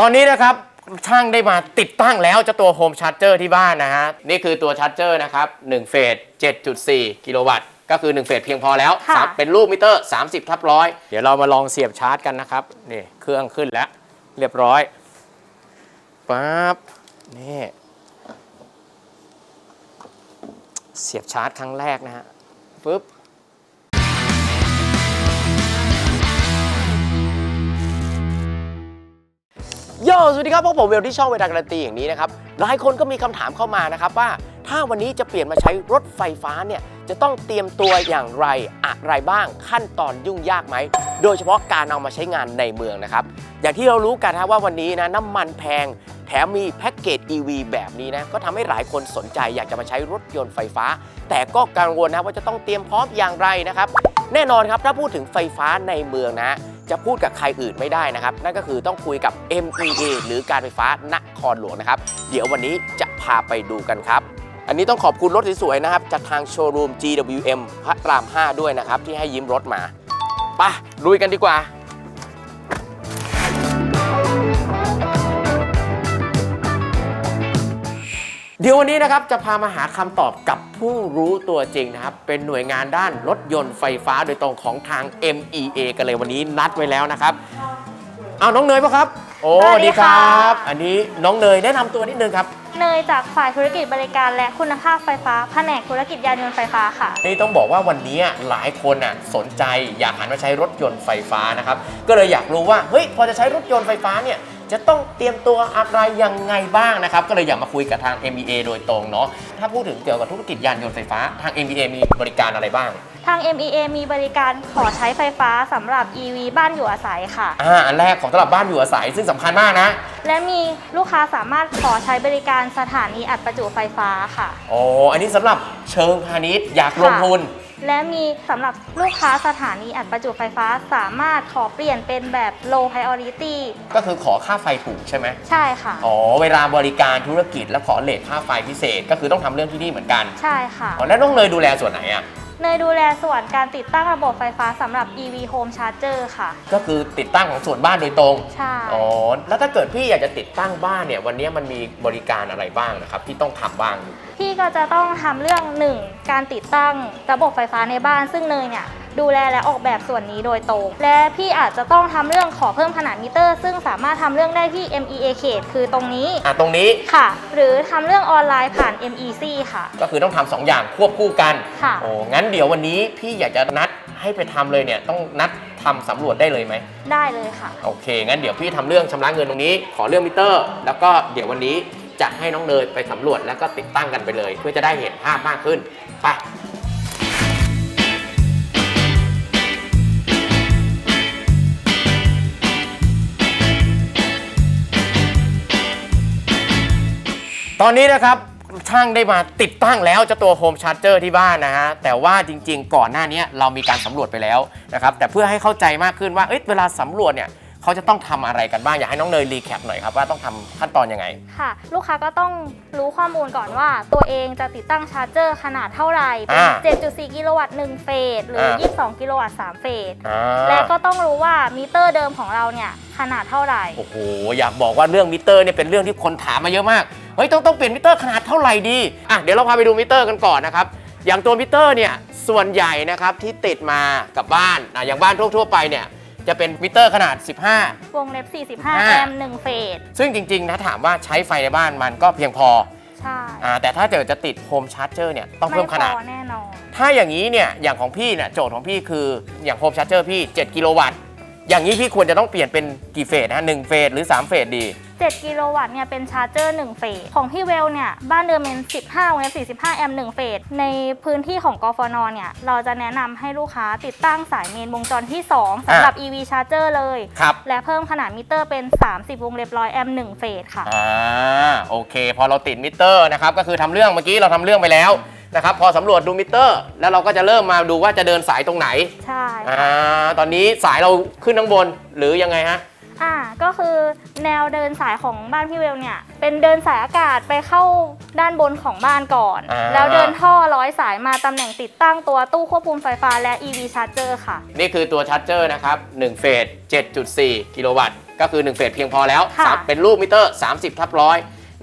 ตอนนี้นะครับช่างได้มาติดตั้งแล้วเจ้าตัวโฮมชาร์จเจอร์ที่บ้านนะฮะ นี่คือตัวชาร์จเจอร์นะครับ1เฟส 7.4 กิโลวัตต์ ก็คือ 1 เฟสเพียงพอแล้ว ค่ะสามเป็นลูกมิเตอร์ 30 ทับร้อยเดี๋ยวเรามาลองเสียบชาร์จกันนะครับ นี่เครื่องขึ้นแล้ว เรียบร้อยปั๊บนี่เสียบชาร์จครั้งแรกนะฮะปึ๊บ โยสวัสดีครับพวกผมเวลที่ช่องเวลาการันตีอย่างนี้นะครับ หลายคนก็มีคำถามเข้ามานะครับว่า ถ้าวันนี้จะเปลี่ยนมาใช้รถไฟฟ้าเนี่ย จะต้องเตรียมตัวอย่างไรอะไรบ้าง ขั้นตอนยุ่งยากไหม โดยเฉพาะการเอามาใช้งานในเมืองนะครับ อย่างที่เรารู้กันนะว่าวันนี้นะน้ำมันแพง แถมมีแพ็กเกจ EV แบบนี้นะ ก็ทำให้หลายคนสนใจอยากจะมาใช้รถยนต์ไฟฟ้า แต่ก็กังวลนะว่าจะต้องเตรียมพร้อมอย่างไรนะครับ แน่นอนครับถ้าพูดถึงไฟฟ้าในเมืองนะ จะพูดกับใครอื่นไม่ได้นะครับ นั่นก็คือต้องคุยกับ MEA หรือการไฟฟ้านครหลวงนะครับ เดี๋ยววันนี้จะพาไปดูกันครับ อันนี้ต้องขอบคุณรถสวยๆนะครับ จากทางโชว์รูม GWM พระราม 5 ด้วยนะครับ ที่ให้ยิ้มรถมาไปะลุยกันดีกว่า เดี๋ยววันนี้นะครับจะพามาหาคำตอบกับผู้รู้ตัวจริงนะครับ เป็นหน่วยงานด้านรถยนต์ไฟฟ้าโดยตรงของทาง MEA กันเลยวันนี้นัดไว้แล้วนะครับเอาน้องเนยปะครับ โอ้สวัสดีค่ะอันนี้น้องเนยแนะนำตัวนิดนึงครับ เนยจากฝ่ายธุรกิจบริการและคุณภาพไฟฟ้าแผนกธุรกิจยานยนต์ไฟฟ้าค่ะ นี่ต้องบอกว่าวันนี้หลายคนน่ะสนใจอยากหันมาใช้รถยนต์ไฟฟ้านะครับ ก็เลยอยากรู้ว่าเฮ้ยพอจะใช้รถยนต์ไฟฟ้าเนี่ย จะต้องเตรียมตัวอะไรยังไงบ้างนะครับ ก็เลยอยากมาคุยกับทาง MEA โดยตรงเนาะถ้าพูดถึงเกี่ยวกับธุรกิจยานยนต์ไฟฟ้า ทาง MEA มีบริการอะไรบ้าง ทาง MEA มีบริการขอใช้ไฟฟ้าสำหรับ EV บ้านอยู่อาศัยค่ะ อ่าอันแรกของสำหรับบ้านอยู่อาศัยซึ่งสำคัญมากนะ และมีลูกค้าสามารถขอใช้บริการสถานีอัดประจุไฟฟ้าค่ะโอ้อันนี้สำหรับเชิงพาณิชย์อยากลงทุน และมีสำหรับลูกค้าสถานีอัดประจุไฟฟ้าสามารถขอเปลี่ยนเป็นแบบ low priority ก็คือขอค่าไฟถูกใช่ไหมใช่ค่ะ อ๋อ เวลาบริการธุรกิจแล้วขอเลทค่าไฟพิเศษ ก็คือต้องทำเรื่องที่นี่เหมือนกัน ใช่ค่ะ อ๋อ แล้วน้องเนยดูแลส่วนไหนอะ เนยดูแลส่วนการติดตั้งระบบไฟฟ้าสำหรับ EV Home Charger ค่ะ ก็คือติดตั้งของส่วนบ้านโดยตรง ใช่ อ๋อ แล้วถ้าเกิดพี่อยากจะติดตั้งบ้านเนี่ย วันนี้มันมีบริการอะไรบ้างนะครับ ที่ต้องทำบ้าง พี่ก็จะต้องทำเรื่องหนึ่งการติดตั้งระบบไฟฟ้าในบ้าน ซึ่งเนยเนี่ย ดูแลและออกแบบส่วนนี้โดยตรง และพี่อาจจะต้องทำเรื่องขอเพิ่มขนาดมิเตอร์ ซึ่งสามารถทำเรื่องได้ที่ MEA เขตคือตรงนี้อะตรงนี้ค่ะ หรือทำเรื่องออนไลน์ผ่าน MEC ค่ะ ก็คือต้องทำสองอย่างควบคู่กันค่ะโอ้งั้นเดี๋ยววันนี้พี่อยากจะนัดให้ไปทำเลยเนี่ยต้องนัดทำสำรวจได้เลยไหม ได้เลยค่ะ โอเค งั้นเดี๋ยวพี่ทำเรื่องชำระเงินตรงนี้ ขอเรื่องมิเตอร์ แล้วก็เดี๋ยววันนี้จะให้น้องเนยไปสำรวจแล้วก็ติดตั้งกันไปเลย เพื่อจะได้เห็นภาพมากขึ้น ไป อนนี้นะครับช่างได้มาติดตั้งแล้วเจ้าตัวโฮมชาร์จเจอร์ที่บ้านนะฮะแต่ว่าจริง ๆ ก่อนหน้านี้เรามีการสำรวจไปแล้วนะครับแต่เพื่อให้เข้าใจมากขึ้นว่าเอ้ยเวลาสำรวจเนี่ย เขาจะต้องทำอะไรกันบ้างอยากให้น้องเนยรีแคปหน่อยครับว่าต้องทำขั้นตอนยังไง ค่ะ ลูกค้าก็ต้องรู้ข้อมูลก่อนว่า ตัวเองจะติดตั้งชาร์จเจอร์ขนาดเท่าไหร่เป็นอ่า7.4 กิโลวัตต์1เฟสหรืออ่า22 กิโลวัตต์3เฟส อ่าและก็ต้องรู้ว่ามิเตอร์เดิมของเราเนี่ยขนาดเท่าไหร่ โอ้โหอยากบอกว่าเรื่องมิเตอร์เนี่ยเป็นเรื่องที่คนถามมาเยอะมากเฮ้ยต้องต้องเปลี่ยนมิเตอร์ขนาดเท่าไหร่ดีอะเดี๋ยวเราพาไปดูมิเตอร์กันก่อนนะครับอย่างตัวมิเตอร์เนี่ยส่วนใหญ่นะครับที่ติดมากับบ้านอะอย่างบ้านทั่วๆไปเนี่ย จะเป็นมิเตอร์ขนาด 15 วงเล็บ 45อ่าแอมป์1เฟส ซึ่งจริงๆ นะถามว่าใช้ไฟในบ้านมันก็เพียงพอใช่อ่าแต่ถ้าเกิดจะติดโฮมชาร์จเจอร์เนี่ยต้องเพิ่มขนาดไพอแน่นอน ถ้าอย่างนี้เนี่ยอย่างของพี่เนี่ยโจทย์ของพี่คืออย่างโฮมชาร์จเจอร์พี่ 7 กิโลวัตต์ อย่างนี้พี่ควรจะต้องเปลี่ยนเป็นกี่เฟสนะหนึ่งเฟสหรือ 3 เฟสดี 7 กิโลวัตต์เนี่ยเป็นชาร์จเจอร์ 1 เฟส ของพี่เวลเนี่ย บ้านเดิมเป็น 15วงเล็บ45 แอมป์1เฟส ในพื้นที่ของกฟนเนี่ย เราจะแนะนำให้ลูกค้าติดตั้งสายเมนวงจรที่ 2สำหรับ EV Charger เลย ครับ และเพิ่มขนาดมิเตอร์เป็น 30 วงเล็บร้อยแอมป์1เฟสค่ะ อ่าโอเค พอเราติดมิเตอร์นะครับก็คือทำเรื่องเมื่อกี้เราทำเรื่องไปแล้วนะครับพอสำรวจดูมิเตอร์ แล้วเราก็จะเริ่มมาดูว่าจะเดินสายตรงไหนใช่ อ่าตอนนี้สายเราขึ้นข้างบนหรือยังไงฮะ อ่าก็คือแนวเดินสายของบ้านพี่เวลเนี่ย เป็นเดินสายอากาศไปเข้าด้านบนของบ้านก่อน อ่า แล้วเดินท่อร้อยสายมาตำแหน่งติดตั้งตัวตู้ควบคุมไฟฟ้าและ EV Charger ค่ะ นี่คือตัวชาร์จเจอร์นะครับ1เฟส 7.4 กิโลวัตต์ ก็คือ 1 เฟสเพียงพอแล้วค่ะ สามเป็นรูปมิเตอร์ 30 ทับร้อย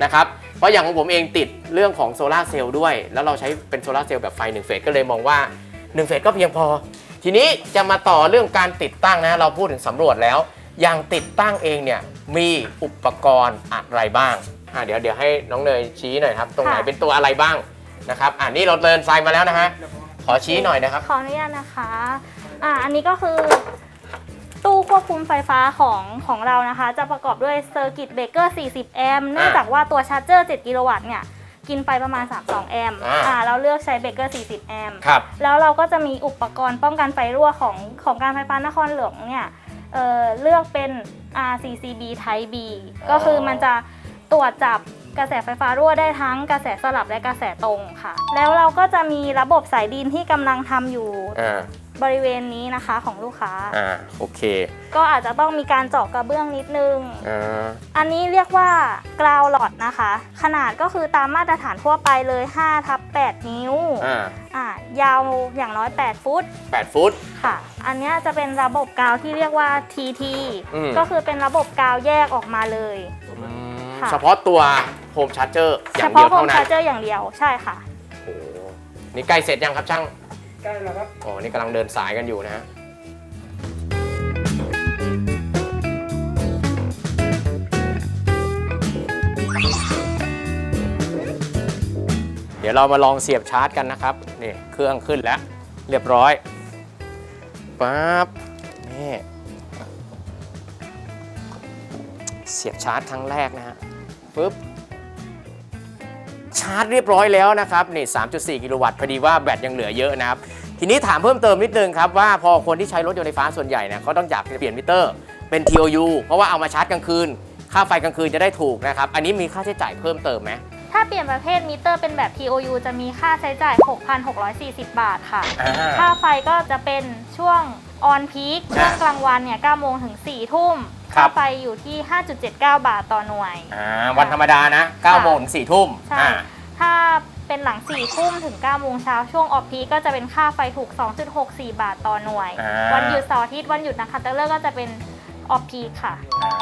นะครับ เพราะอย่างของผมเองติดเรื่องของโซลาร์เซลล์ด้วย แล้วเราใช้เป็นโซลาร์เซลล์แบบไฟ 1 เฟส ก็เลยมองว่า 1 เฟสก็เพียงพอ ทีนี้จะมาต่อเรื่องการติดตั้งนะ เราพูดถึงสำรวจแล้ว อย่างติดตั้งเองเนี่ยมีอุปกรณ์อะไรบ้างอะเดี๋ยวเดี๋ยวให้น้องเนยชี้หน่อยครับ ตรงไหนค่ะ เป็นตัวอะไรบ้างนะครับอ่านี่เราเดินไฟมาแล้วนะฮะขอชี้หน่อยนะครับ ขออนุญาตนะคะ อ่า อันนี้ก็คือ ตู้ควบคุมไฟฟ้าของของเรานะคะ จะประกอบด้วยเซอร์กิตเบรกเกอร์ 40 แอมป์ เนื่องจากว่าตัวชาร์จเจอร์ 7 กิโลวัตต์เนี่ย กินไฟประมาณ 32 แอมป์ อ่า อ่า เราเลือกใช้เบรกเกอร์ 40 แอมป์ ครับ แล้วเราก็จะมีอุปกรณ์ป้องกันไฟรั่วของของการไฟฟ้านครหลวงเนี่ย เอ่อเลือกเป็น RCCB Type B ก็คือมันจะตรวจจับกระแสไฟฟ้ารั่วได้ทั้งกระแสสลับและกระแสตรงค่ะ แล้วเราก็จะมีระบบสายดินที่กำลังทำอยู่อ่า บริเวณนี้นะคะของลูกค้า อ่าโอเค ก็อาจจะต้องมีการเจาะกระเบื้องนิดนึง อ่า อันนี้เรียกว่ากราวหลอดนะคะ ขนาดก็คือตามมาตรฐานทั่วไปเลย5ทับ8นิ้วอ่าอ่ายาวอย่างน้อย 8 ฟุตแปดฟุต ค่ะ อันเนี้ยจะเป็นระบบกาวที่เรียกว่า TT อืม ก็คือเป็นระบบกาวแยกออกมาเลยค่ะ เฉพาะตัวโฮมชาร์เจอร์อเฉย่างเดีพาะยวโฮมเท่านั้ชานร์เจอร์อย่างเดียวใช่ค่ะ โอ้โหนี่ใกล้เสร็จยังครับช่าง ใกล้แล้วครับโอ้นี่กำลังเดินสายกันอยู่นะฮะเดี๋ยวเรามาลองเสียบชาร์จกันนะครับนี่เครื่องขึ้นแล้ว เรียบร้อยปั๊บนี่เสียบชาร์จครั้งแรกนะฮะปึ๊บชาร์จเรียบร้อยแล้วนะครับนี่ 3.4 กิโลวัตต์พอดีว่าแบตยังเหลือเยอะนะครับ ทีนี้ถามเพิ่มเติมนิดนึงครับว่าพอคนที่ใช้รถยนต์ไฟฟ้าส่วนใหญ่เนี่ยเขาต้องอยากจะเปลี่ยนมิเตอร์เป็น TOU เพราะว่าเอามาชาร์จกลางคืน ค่าไฟกลางคืนจะได้ถูกนะครับ อันนี้มีค่าใช้จ่ายเพิ่มเติมไหมถ้าเปลี่ยนประเภทมิเตอร์เป็นแบบ TOU จะมีค่าใช้จ่าย 6,640 บาทค่ะ อ่า ค่าไฟก็จะเป็นช่วงออนพีคช่วงกลางวันเนี่ย9โมงถึง4ทุ่ม ครัค่าบ ไฟอยู่ที่ 5.79 บาทต่อหน่วย อ่าวันธรรมดานะ9โมงถึง4ทุ่มใช่ อ่า ถ้า เป็นหลัง4ทุ่มถึง9โมงเช้าช่วงออฟพีคก็จะเป็นค่าไฟถูก 2.64 บาทต่อหน่วย อ่า วันหยุดเสาร์อาทิตย์วันหยุดนะคะเตอร์เลอร์ก็จะเป็นออฟพีคค่ะ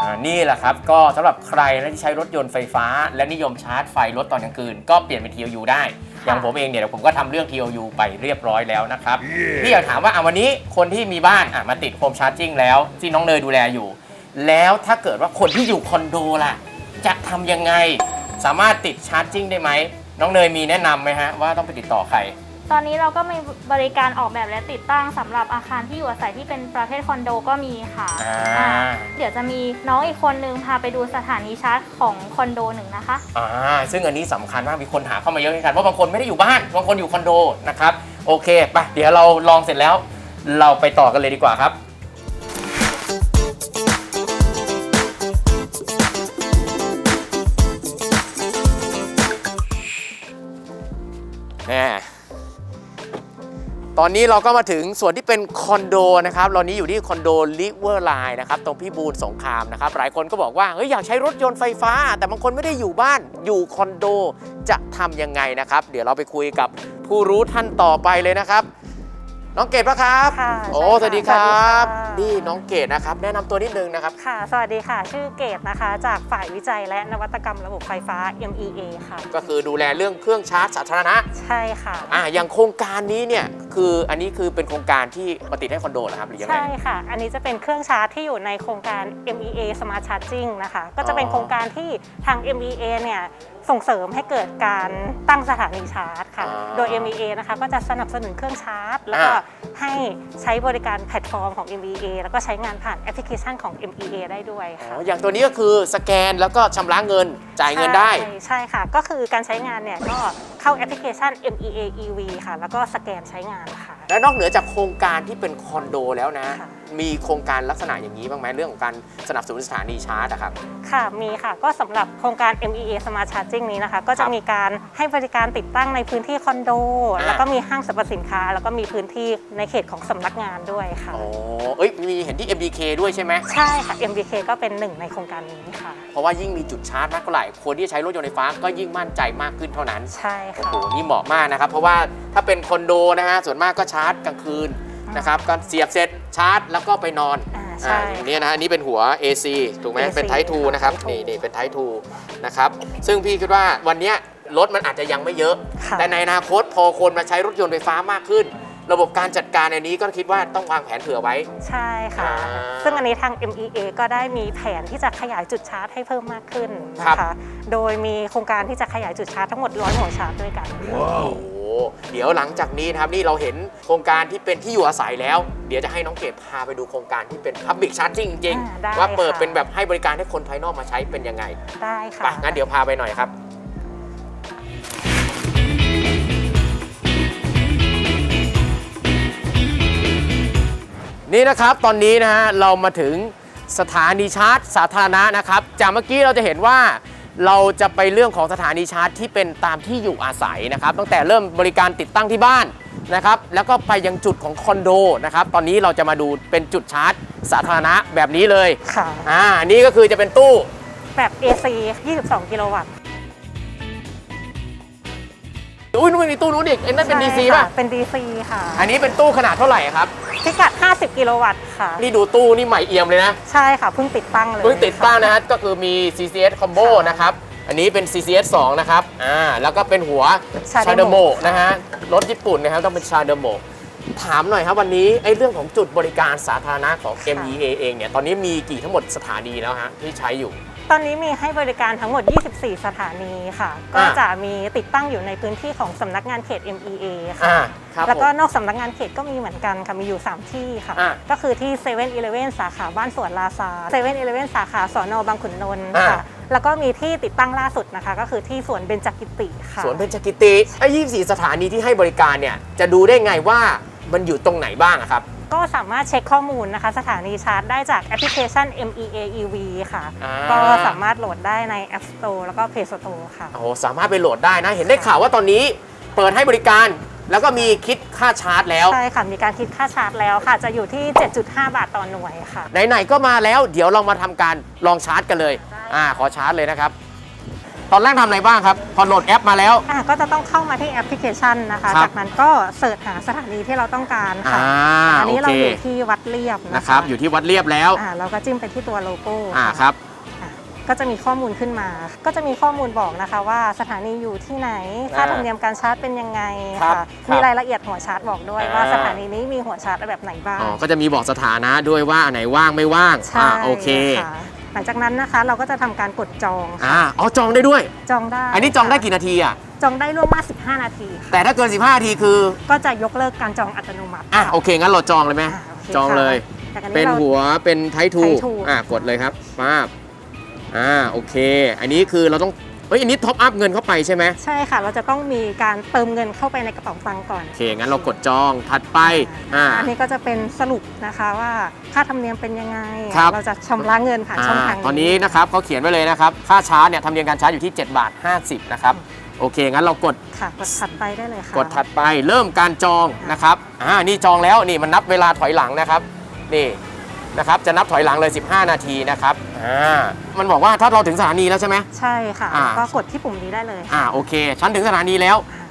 อ่านี่แหละครับ ก็สำหรับใครนะที่ใช้รถยนต์ไฟฟ้า และนิยมชาร์จไฟรถตอนกลางคืน ก็เปลี่ยนเป็น TOU ได้อย่างผมเองเนี่ยเดี๋ยวผมก็ทำเรื่อง TOU ไปเรียบร้อยแล้วนะครับพี่อยากถามว่าอะวันนี้คนที่มีบ้านอะมาติดโฮมชาร์จิ่งแล้วที่น้องเนยดูแลอยู่ แล้วถ้าเกิดว่าคนที่อยู่คอนโดล่ะ จะทำยังไง สามารถติดชาร์จิ่งได้ไหม น้องเนยมีแนะนำไหมฮะว่าต้องไปติดต่อใคร ตอนนี้เราก็มีบริการออกแบบและติดตั้งสำหรับอาคารที่อยู่อาศัยที่เป็นประเภทคอนโดก็มีค่ะอ่า อ่าเดี๋ยวจะมีน้องอีกคนนึงพาไปดูสถานีชาร์จของคอนโดหนึ่งนะคะ อ่าซึ่งอันนี้สำคัญมากมีคนถามเข้ามาเยอะเหมือนกันเพราะบางคนไม่ได้อยู่บ้านบางคนอยู่คอนโดนะครับโอเคไปเดี๋ยวเราลองเสร็จแล้ว เราไปต่อกันเลยดีกว่าครับ ตอนนี้เราก็มาถึงส่วนที่เป็นคอนโดนะครับเรานี้อยู่ที่คอนโดลิเวอร์ไลน์นะครับตรงพี่บูลสงครามนะครับ หลายคนก็บอกว่าเฮ้ยอยากใช้รถยนต์ไฟฟ้า แต่บางคนไม่ได้อยู่บ้านอยู่คอนโดจะทำยังไงนะครับ เดี๋ยวเราไปคุยกับผู้รู้ท่านต่อไปเลยนะครับ น้องเกดปะครับ ค่ะโอ้ใช่ค่ะสวัสดีครับ สวัสดีค่ะ นี่น้องเกดนะครับ แนะนำตัวนิดนึงนะครับ ค่ะ สวัสดีค่ะ ชื่อเกตนะคะ จากฝ่ายวิจัยและนวัตกรรมระบบไฟฟ้า MEA ค่ะ ก็คือดูแลเรื่องเครื่องชาร์จสาธารณะ ใช่ค่ะ อ่าอย่างโครงการนี้เนี่ย คืออันนี้คือเป็นโครงการที่มาติดให้คอนโดเหรอครับ หรือยังไง ใช่ค่ะ อันนี้จะเป็นเครื่องชาร์จที่อยู่ในโครงการ MEA Smart Charging นะคะ ก็จะเป็นอ๋อโครงการที่ทาง MEA เนี่ยส่งเสริมให้เกิดการตั้งสถานีชาร์จค่ะโดย MEA นะคะก็จะสนับสนุนเครื่องชาร์จ แล้วก็ให้ใช้บริการแพลตฟอร์มของ MEA แล้วก็ใช้งานผ่านแอปพลิเคชันของ MEA ได้ด้วยอ๋ค่ะ ออย่างตัวนี้ก็คือสแกนแล้วก็ชำระเงินจ่ายเงินได้ ใช่ใช่ค่ะ ก็คือการใช้งานเนี่ยก็เข้าแอปพลิเคชัน MEA EV ค่ะ แล้วก็สแกนใช้งานค่ะ และนอกเหนือจากโครงการที่เป็นคอนโดแล้วนะ ค่ะ มีโครงการลักษณะอย่างนี้บ้างไหมเรื่องของการสนับสนุนสถานีชาร์จอะครับ ค่ะมีค่ะก็สำหรับโครงการ MEA Smart Charging นี้นะคะ ก็คจะรับมีการให้บริการติดตั้งในพื้นที่คอนโด อ่า แล้วก็มีห้างสรรพสินค้า แล้วก็มีพื้นที่ในเขตของสำนักงานด้วยค่ะ อ๋อเอ้ยมีเห็นที่ MBK ด้วยใช่ไหมใช่ค่ะ MBK ก็เป็นหนึ่งในโครงการนี้ค่ะ เพราะว่ายิ่งมีจุดชาร์จมากเท่าไหร่คนที่ใช้รถยนต์ไฟฟ้าก็ยิ่งมั่นใจมากขึ้นเท่านั้น ใช่โอ้ค่ะ โห นี่เหมาะมากนะครับ เพราะว่าถ้าเป็นคอนโดนะฮะ ส่วนมากก็ชาร์จกลางคืนนะครับก็เสียบเสร็จชาร์จ แล้วก็ไปนอนอ่าใช่อ่าอย่างนี้นะฮะอันนี้เป็นหัว AC ถูกไหม AC เป็นไททูนะครับค่ะนี่นี่เป็นไททูนะครับซึ่งพี่คิดว่าวันเนี้ยรถมันอาจจะยังไม่เยอะ ค่ะ แต่ในอนาคตพอคนมาใช้รถยนต์ไฟฟ้ามากขึ้น ระบบการจัดการอันนี้ก็คิดว่าต้องวางแผนเผื่อไว้ ใช่ค่ะ อ่าซึ่งอันนี้ทาง MEA ก็ได้มีแผนที่จะขยายจุดชาร์จให้เพิ่มมากขึ้นครันะบคะโดยมีโครงการที่จะขยายจุดชาร์จทั้งหมดร้อยหัวชาร์จด้วยกันโอ้โห เดี๋ยวหลังจากนี้นะครับนี่เราเห็นโครงการที่เป็นที่อยู่อาศัยแล้ว เดี๋ยวจะให้น้องเกดพาไปดูโครงการที่เป็น Public Charging จริงอ่าได้ๆว่าเปิดค่ะ เป็นแบบให้บริการให้คนภายนอกมาใช้เป็นยังไง ได้ไปค่ะงั้นเดี๋ยวพาไปหน่อยครับ นี่นะครับตอนนี้นะฮะเรามาถึงสถานีชาร์จสาธารณะนะครับ จากเมื่อกี้เราจะเห็นว่า เราจะไปเรื่องของสถานีชาร์จที่เป็นตามที่อยู่อาศัยนะครับตั้งแต่เริ่มบริการติดตั้งที่บ้านนะครับแล้วก็ไปยังจุดของคอนโดนะครับตอนนี้เราจะมาดูเป็นจุดชาร์จสาธารณะแบบนี้เลยค่ะ อ่าอันนี้ก็คือจะเป็นตู้ แบบ AC 22 กิโลวัตต์อุ้ยนู่นมีตู้นู้นอีกไอ้นั่นเป็นใช่ DC ค่ะป่ะ เป็น DC ค่ะ อันนี้เป็นตู้ขนาดเท่าไหร่ครับ พิกัด 50 กิโลวัตต์ค่ะ นี่ดูตู้นี่ใหม่เอี่ยมเลยนะใช่ค่ะเพิ่งติดตั้งเลยเพิ่งติดตั้งนะค่ฮะก็คือมี CCS Combo ค่ะนะครับ อันนี้เป็น CCS 2 นะครับ อ่า แล้วก็เป็นหัว Chademo ชาเดโมนะฮะ รถญี่ปุ่นนะครับ ต้องเป็นชาเดโมถามหน่อยครับวันนี้ไอ้เรื่องของจุดบริการสาธารณะของค่ะ MEA เองเนี่ย ตอนนี้มีกี่ทั้งหมดสถานีแล้วฮะที่ใช้อยู่ ตอนนี้มีให้บริการทั้งหมด 24 สถานีค่ะ ก็อ่า จะมีติดตั้งอยู่ในพื้นที่ของสำนักงานเขต MEA ค่ะ อ่าครับแล้วก็ผม นอกสำนักงานเขตก็มีเหมือนกันค่ะ มีอยู่ 3 ที่ค่ะ อ่าก็คือที่7 e เ e ่ e อสาขาบ้านสวนลาซาเซเว่นอีเลเว่นสาขาสอนอบางขุนนนท์อ่าค่ะ แล้วก็มีที่ติดตั้งล่าสุดนะคะ ก็คือที่สวนเบญจกิติค่ะสวนเบญจกิติไอ้24สถานีที่ให้บริการเนี่ย จะดูได้ไงว่ามันอยู่ตรงไหนบ้างอะครับ ก็สามารถเช็คข้อมูลนะคะ สถานีชาร์จได้จากแอปพลิเคชัน MEA EV ค่ะ อ่า ก็สามารถโหลดได้ใน App Store แล้วก็ Play Store ค่ะ โอ้โหสามารถไปโหลดได้นะ เห็นได้ข่าวว่าตอนนี้เปิดให้บริการ แล้วก็มีคิดค่าชาร์จแล้ว ใช่ค่ะ มีการคิดค่าชาร์จแล้วค่ะ จะอยู่ที่ 7.5 บาทต่อหน่วยค่ะ ไหนๆก็มาแล้ว เดี๋ยวเรามาทำการลองชาร์จกันเลยได้อ่า ขอชาร์จเลยนะครับ ตอนแรกทำอะไรบ้างครับ พอโหลดแอปมาแล้ว อะก็จะต้องเข้ามาที่แอปพลิเคชันนะคะ ครับจากนั้นก็เสิร์ชหาสถานีที่เราต้องการค่ะอ่าอันนี้โอเราเค อยู่ที่วัดเรียบนะนะคคะรับ อยู่ที่วัดเรียบแล้ว อ่าเราก็จิ้มไปที่ตัวโลโก้อ่าะครับอะก็จะมีข้อมูลขึ้นมา ก็จะมีข้อมูลบอกนะคะว่าสถานีอยู่ที่ไหน ค่าอ่าธรรมเนียมการชาร์จเป็นยังไงครับค่ะครับมีรายละเอียดหัวชาร์จบอกด้วยอ่าว่า สถานีนี้มีหัวชาร์จแบบไหนบ้าง อ๋อ ก็จะมีบอกสถานะด้วยว่าอันไหนว่างไม่ว่าง ใช่อ่า โอเค ค่ะ หลังจากนั้นนะคะเราก็จะทำการกดจองค่ะอ่าอ๋อจองได้ด้วย จองได้อันนี้จองได้ค่ะกี่นาทีอะ จองได้ล่วงหน้า15 นาทีค่ะแต่ถ้าเกิน 15นาทีคือ ก็จะยกเลิกการจองอัตโนมัติอะ ค่ะ โอเค งั้นเราจองเลยไหม อ่าโคจองเลย ค่ะจากอัเป็นราหัวเป็นไททู Type 2อะ กดเลยครับป้าบอ่า โอเค อันนี้คือเราต้อง เฮ้ยอันนี้ท็อปอัพเงินเข้าไปใช่ไหมใช่ค่ะ เราจะต้องมีการเติมเงินเข้าไปในกระเป๋าตังค์ก่อนโอเคงั้นเรากดจองถัดไปอ่า อันนี้ก็จะเป็นสรุปนะคะว่าค่าธรรมเนียมเป็นยังไง ครับ เราจะชำระเงินผ่านช่องทางตอนนี้นะครับเขาเขียนไว้เลยนะครับ ค่าชาร์จเนี่ยทำเนียมการชาร์จอยู่ที่7บาท50นะครับโอเคงั้นเรากดค่ะกดถัดไปได้เลยค่ะ กดถัดไปเริ่มการจองนะครับอ่านี่จองแล้วนี่มันนับเวลาถอยหลังนะครับ นี่ นะครับจะนับถอยหลังเลย 15 นาทีนะครับอ่ามันบอกว่าถ้าเราถึงสถานีแล้วใช่ไหม ใช่ค่ะอ่า แล้วก็กดที่ปุ่มนี้ได้เลยอ่าโอเค ฉันถึงสถานีแล้วอ่า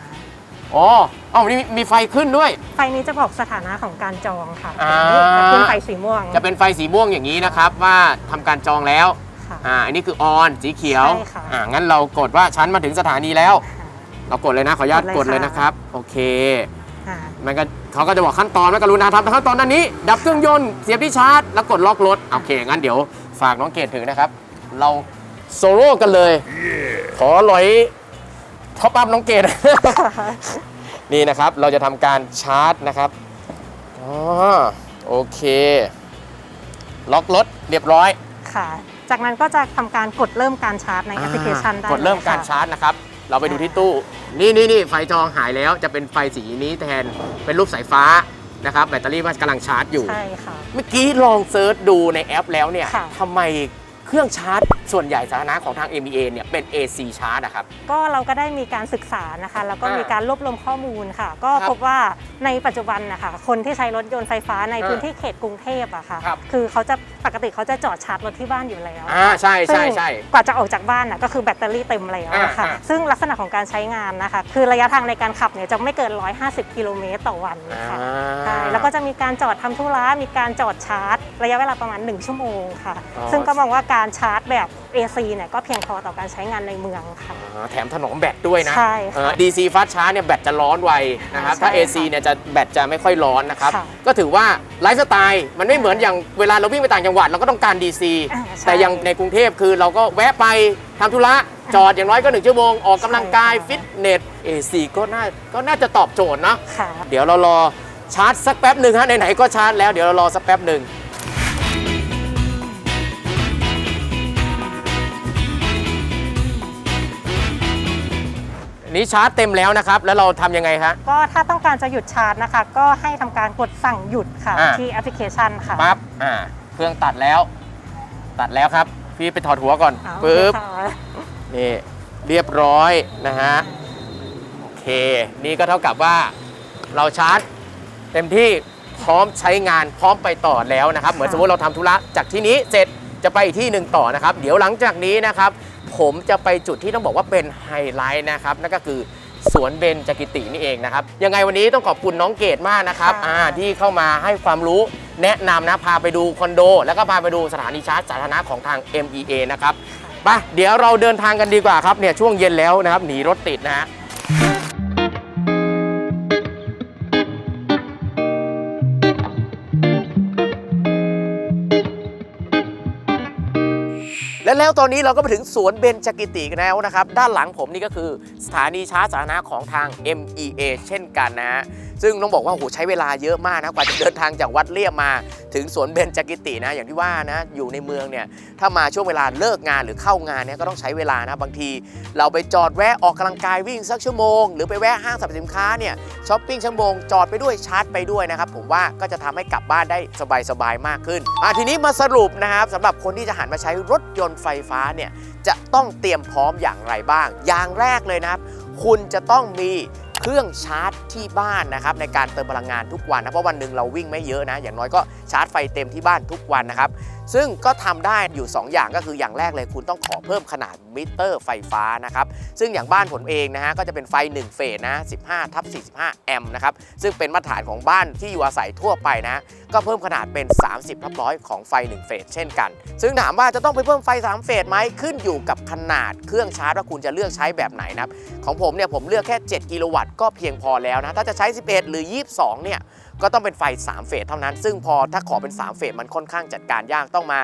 อ๋ออ๋อนี่มีมีไฟขึ้นด้วย ไฟนี้จะบอกสถานะของการจองค่ะอ่า จะขึ้นไฟสีม่วงจะเป็นไฟสีม่วงอย่างนี้นะครับว่าทำการจองแล้วค่ะ อ่าอันนี้คือออนสีเขียวใช่ค่ะ อ่างั้นเรากดว่าฉันมาถึงสถานีแล้ว เรากดเลยนะขออนุญาตกกดดเลยเลยค่ะ นะครับ โอเค อ่ามันก็เขาก็จะบอกขั้นตอนว่ากรุณาทำขั้นตอนนั้นนี้ ดับเครื่องยนต์เสียบที่ชาร์จ แล้วกดล็อกรถโอเคงั้นเดี๋ยวฝากน้องเกดถือนะครับ เราโซโล่กันเลย ขอลอยท็อปอัพน้องเกด นี่นะครับเราจะทำการชาร์จนะครับอ๋อโอเค ล็อกรถเรียบร้อยค่ะ จากนั้นก็จะทำการกดเริ่มการชาร์จในแอปพลิเคชันได้กดเริ่มลยการค่ะชาร์จนะครับ เราไปดูที่ตู้ นี่นี่นี่ไฟจองหายแล้วจะเป็นไฟสีนี้แทนเป็นรูปสายฟ้านะครับแบตเตอรี่มันกำลังชาร์จอยู่ใช่ค่ะ เมื่อกี้ลองเซิร์ชดูในแอปแล้วเนี่ยค่ะ ทำไม เครื่องชาร์จ ส่วนใหญ่สาธารณะของทาง MEA เนี่ยเป็น AC ชาร์จนะครับ ก็เราก็ได้มีการศึกษานะคะ แล้วก็อ่ามีมีการรวบรวมข้อมูลค่ะ ก็ครับพบว่าในปัจจุบันนะคะคนที่ใช้รถยนต์ไฟฟ้าในอ่าพื้นที่เขตกรุงเทพอะค่ะครับคือเขาจะปกติเขาจะจอดชาร์จรถที่บ้านอยู่แล้ว อ่าใช่ใช่ซึ่งใช่กว่าจะออกจากบ้านน่ะก็คือแบตเตอรี่เต็มแล้วอะค่ะ อ่าอ่าซึ่งลักษณะของการใช้งานนะคะ คือระยะทางในการขับเนี่ยจะไม่เกิน 150 กิโลเมตรต่อวันค่ะอ่าใช่แล้วก็จะมีการจอดทำธุระมีการจอดชาร์จ ระยะเวลาประมาณ 1 ชั่วโมงค่ะ อ๋อ ซึ่งก็มองว่าการชาร์จแบบ AC เนี่ยก็เพียงพอต่อการใช้งานในเมืองค่ะ อ่าแถมถนอมแบตด้วยนะใช่ค่ะเออ DC ฟาสชาร์จเนี่ยแบตจะร้อนไวนะครับใช่ถ้าค่ะ AC เนี่ยจะแบตจะไม่ค่อยร้อนนะครับ ค่ะก็ถือว่าไลฟ์สไตล์มันไม่เหมือนอย่างเวลาเราวิ่งไปต่างจังหวัดเราก็ต้องการ DC อ่าใช่แต่อยังในกรุงเทพคือเราก็แวะไปทำธุระจอดอย่างน้อยก็หนึ่งชั่วโมง ออกกำลังกาย ใช่ค่ะ ฟิตเนส AC ก็น่าก็น่าจะตอบโจทย์เนาะค่ะ เดี๋ยวเรารอชาร์จสักแป๊บหนึ่งฮะไหนๆก็ชาร์จแล้วเดี๋ยวเรารอสักแป๊บหนึ่ง นนี้ชาร์จเต็มแล้วนะครับ แล้วเราทำยังไงฮะ ก็ถ้าต้องการจะหยุดชาร์จนะคะ ก็ให้ทำการกดสั่งหยุดค่ะ อ่า ที่แอปพลิเคชันค่ะ ปั๊บอ่า เครื่องตัดแล้ว ตัดแล้วครับ พี่ไปถอดหัวก่อนเอาปึ๊บ ค่ะ นี่เรียบร้อยนะฮะ โอเค นี่ก็เท่ากับว่าเราชาร์จเต็มที่พร้อมใช้งานพร้อมไปต่อแล้วนะครับ เหมือนสมมติเราทำธุระจากที่นี้เสร็จจะไปอีกที่หนึ่งต่อนะครับ เดี๋ยวหลังจากนี้นะครับ ผมจะไปจุดที่ต้องบอกว่าเป็นไฮไลท์นะครับ นั่นก็คือสวนเบญจกิตินี่เองนะครับ ยังไงวันนี้ต้องขอบคุณน้องเกดมากนะครับค่ะอ่าที่เข้ามาให้ความรู้แนะนำนะพาไปดูคอนโด แล้วก็พาไปดูสถานีชาร์จสาธารณะของทาง MEA นะครับไปเดี๋ยวเราเดินทางกันดีกว่าครับเนี่ยช่วงเย็นแล้วนะครับหนีรถติดนะฮะ และแล้วตอนนี้เราก็มาถึงสวนเบญจกิติกันแล้วนะครับ ด้านหลังผมนี่ก็คือสถานีชาร์จสาธารณะของทาง MEA เช่นกันนะฮะ ซึ่งต้องบอกว่าโหใช้เวลาเยอะมากนะกว่าจะเดินทางจากวัดเลี่ยมมา ถึงสวนเบญจกิตินะอย่างที่ว่านะอยู่ในเมืองเนี่ยถ้ามาช่วงเวลาเลิกงานหรือเข้างานเนี่ยก็ต้องใช้เวลานะบางที เราไปจอดแวะออกกำลังกายวิ่งสักชั่วโมง หรือไปแวะห้างสรรพสินค้าเนี่ยช้อปปิ้งชั่วโมงจอดไปด้วยชาร์จไปด้วยนะครับผมว่าก็จะทำให้กลับบ้านได้สบายๆมากขึ้นอะทีนี้มาสรุปนะครับสำหรับคนที่จะหันมาใช้รถยนต์ไฟฟ้าเนี่ยจะต้องเตรียมพร้อมอย่างไรบ้าง อย่างแรกเลยนะครับ คุณจะต้องมี เครื่องชาร์จที่บ้านนะครับในการเติมพลังงานทุกวันนะเพราะวันหนึ่งเราวิ่งไม่เยอะนะ อย่างน้อยก็ชาร์จไฟเต็มที่บ้านทุกวันนะครับ ซึ่งก็ทำได้อยู่ 2 อย่างก็คืออย่างแรกเลยคุณต้องขอเพิ่มขนาดมิเตอร์ไฟฟ้านะครับ ซึ่งอย่างบ้านผมเองนะฮะก็จะเป็นไฟ 1 เฟสนะ 15ทับ45 แอมป์นะครับ ซึ่งเป็นมาตรฐานของบ้านที่อยู่อาศัยทั่วไปนะ ก็เพิ่มขนาดเป็น 30ทับร้อยของไฟ 1 เฟสเช่นกัน ซึ่งถามว่าจะต้องไปเพิ่มไฟ 3 เฟสไหมขึ้นอยู่กับขนาดเครื่องชาร์จว่าคุณจะเลือกใช้แบบไหนนะครับของผมเนี่ยผมเลือกแค่ 7 กิโลวัตต์ก็เพียงพอแล้วนะถ้าจะใช้ 11 หรือ 22 เนี่ยก็ต้องเป็นไฟ 3 เฟสเท่านั้น ซึ่งพอถ้าขอเป็น 3 เฟสมันค่อนข้างจัดการยากต้องมา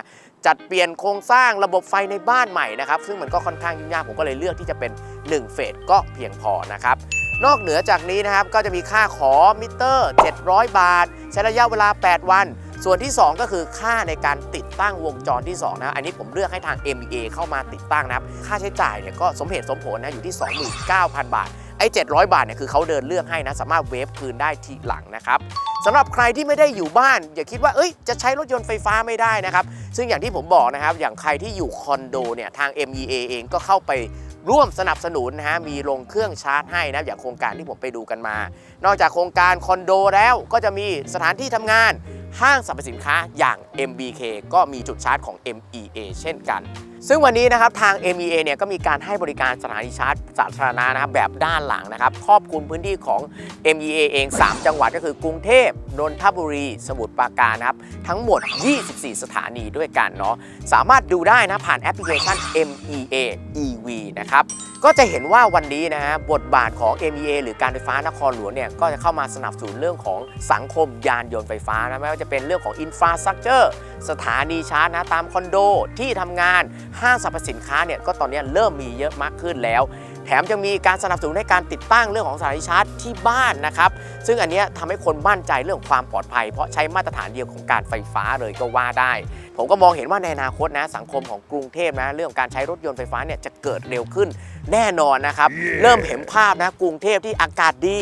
จัดเปลี่ยนโครงสร้างระบบไฟในบ้านใหม่นะครับ ซึ่งมันก็ค่อนข้างยุ่งยากผมก็เลยเลือกที่จะเป็น 1 เฟสก็เพียงพอนะครับนอกเหนือจากนี้นะครับก็จะมีค่าขอมิเตอร์ 700 บาท ใช้ระยะเวลา 8 วัน ส่วนที่ 2 ก็คือค่าในการติดตั้งวงจรที่ 2 นะอันนี้ผมเลือกให้ทาง MEA เข้ามาติดตั้งนะครับ ค่าใช้จ่ายเนี่ยก็สมเหตุสมผลนะอยู่ที่ 29,000 บาท ไอ้700 บาทเนี่ยคือเขาเดินเลือกให้นะ สามารถเวฟคืนได้ทีหลังนะครับสำหรับใครที่ไม่ได้อยู่บ้าน อย่าคิดว่าเอ้ยจะใช้รถยนต์ไฟฟ้าไม่ได้นะครับ ซึ่งอย่างที่ผมบอกนะครับ อย่างใครที่อยู่คอนโดเนี่ยทาง MEA เองก็เข้าไปร่วมสนับสนุนนะฮะมีลงเครื่องชาร์จให้นะอย่างโครงการที่ผมไปดูกันมา นอกจากโครงการคอนโดแล้วก็จะมีสถานที่ทำงานห้างสรรพสินค้าอย่าง MBK ก็มีจุดชาร์จของ MEA เช่นกันซึ่งวันนี้นะครับทาง MEA เนี่ยก็มีการให้บริการสถานีชาร์จสาธารณะนะครับแบบด้านหลังนะครับครอบคลุมพื้นที่ของ MEA เอง 3 จังหวัดก็คือกรุงเทพนนทบุรี สมุทรปราการนะครับทั้งหมด 24 สถานีด้วยกันเนาะสามารถดูได้นะผ่านแอปพลิเคชัน MEA EV นะครับก็จะเห็นว่าวันนี้นะฮะบทบาทของ MEA หรือการไฟฟ้านครหลวงเนี่ยก็จะเข้ามาสนับสนุนเรื่องของสังคมยานยนต์ไฟฟ้านะไม่ว่าจะเป็นเรื่องของอินฟราสตรักเจอร์สถานีชาร์จนะตามคอนโดที่ทำงานห้างสรรพสินค้าเนี่ยก็ตอนนี้เริ่มมีเยอะมากขึ้นแล้ว แถมยังมีการสนับสนุนในการติดตั้งเรื่องของสถานีชาร์จที่บ้านนะครับ ซึ่งอันเนี้ยทำให้คนมั่นใจเรื่องของความปลอดภัย เพราะใช้มาตรฐานเดียวของการไฟฟ้าเลยก็ว่าได้ ผมก็มองเห็นว่าในอนาคตนะสังคมของกรุงเทพนะเรื่องของการใช้รถยนต์ไฟฟ้าเนี่ยจะเกิดเร็วขึ้นแน่นอนนะครับเริ่มเห็นภาพนะกรุงเทพที่อากาศดี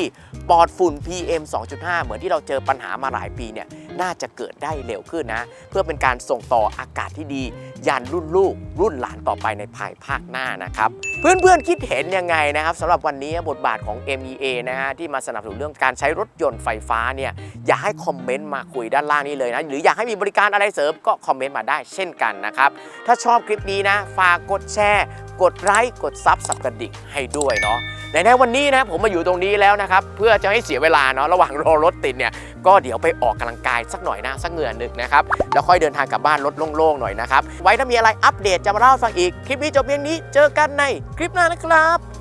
ปลอดฝุ่น PM 2.5 เหมือนที่เราเจอปัญหามาหลายปีเนี่ย น่าจะเกิดได้เร็วขึ้นนะ เพื่อเป็นการส่งต่ออากาศที่ดี ยันรุ่นลูก รุ่นหลานต่อไปในภายภาคหน้านะครับ เพื่อนๆคิดเห็นยังไงนะครับสำหรับวันนี้บทบาทของ MEA นะฮะที่มาสนับสนุนเรื่องการใช้รถยนต์ไฟฟ้าเนี่ยอยากให้คอมเมนต์มาคุยด้านล่างนี้เลยนะหรืออยากให้มีบริการอะไรเสริมก็คอมเมนต์มาได้เช่นกันนะครับถ้าชอบคลิปนี้นะฝากกดแชร์ กดไลค์กดซับสับกระดิ่งให้ด้วยเนาะในในวันนี้นะผมมาอยู่ตรงนี้แล้วนะครับเพื่อจะให้เสียเวลาเนาะระหว่างรอรถติดเนี่ย ก็เดี๋ยวไปออกกำลังกายสักหน่อยนะสักเหงื่อหนึ่งนะครับแล้วค่อยเดินทางกลับบ้านรถโล่งๆหน่อยนะครับไว้ถ้ามีอะไรอัปเดตจะมาเล่าฟังอีกคลิปนี้จบเพียงนี้เจอกันในคลิปหน้านะครับ